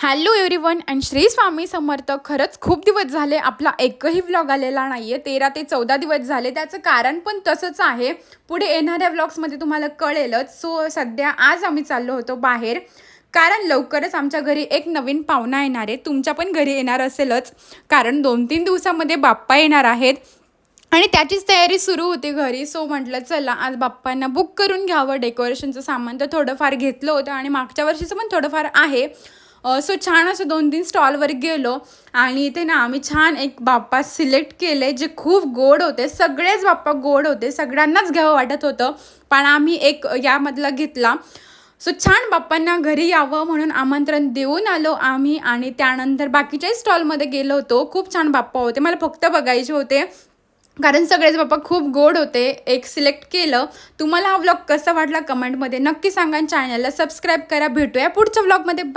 Hello everyone and Shri Swami Samarth खरंच खूप दिवस झाले आपला एकही व्लॉग आलेला नाही आहे तेरा ते चौदा दिवस झाले. त्याचं कारण पण तसंच आहे. पुढे येणाऱ्या व्लॉग्समध्ये तुम्हाला कळेलच. सो सध्या आज आम्ही चाललो होतो बाहेर. कारण लवकरच आमच्या घरी एक नवीन पाहुणा येणार आहे. तुमच्या पण घरी येणार असेलच. कारण दोन तीन दिवसामध्ये बाप्पा येणार आहेत. आणि त्याचीच तयारी सुरू होती घरी. सो म्हटलं चला आज बाप्पांना बुक करून घ्यावं. डेकोरेशनचं सामान तर थोडंफार घेतलं होतं. आणि मागच्या वर्षीचं पण थोडंफार आहे. सो छान असं दोन तीन स्टॉलवर गेलो आणि इथे ना आम्ही छान एक बाप्पा सिलेक्ट केले जे खूप गोड होते. सगळेच बाप्पा गोड होते. सगळ्यांनाच घ्यावं वाटत होतं पण आम्ही एक यामधला घेतला. सो छान बाप्पांना घरी यावं म्हणून आमंत्रण देऊन आलो आम्ही आणि त्यानंतर बाकीच्याही स्टॉलमध्ये गेलो होतो. खूप छान बाप्पा होते. मला फक्त बघायचे होते. कारण सगळेच बाप्पा खूप गोड होते. एक सिलेक्ट केलं. तुम्हाला हा व्लॉग कसा वाटला कमेंटमध्ये नक्की सांगा चॅनलला सबस्क्राईब करा. भेटूया पुढच्या व्लॉगमध्ये बाय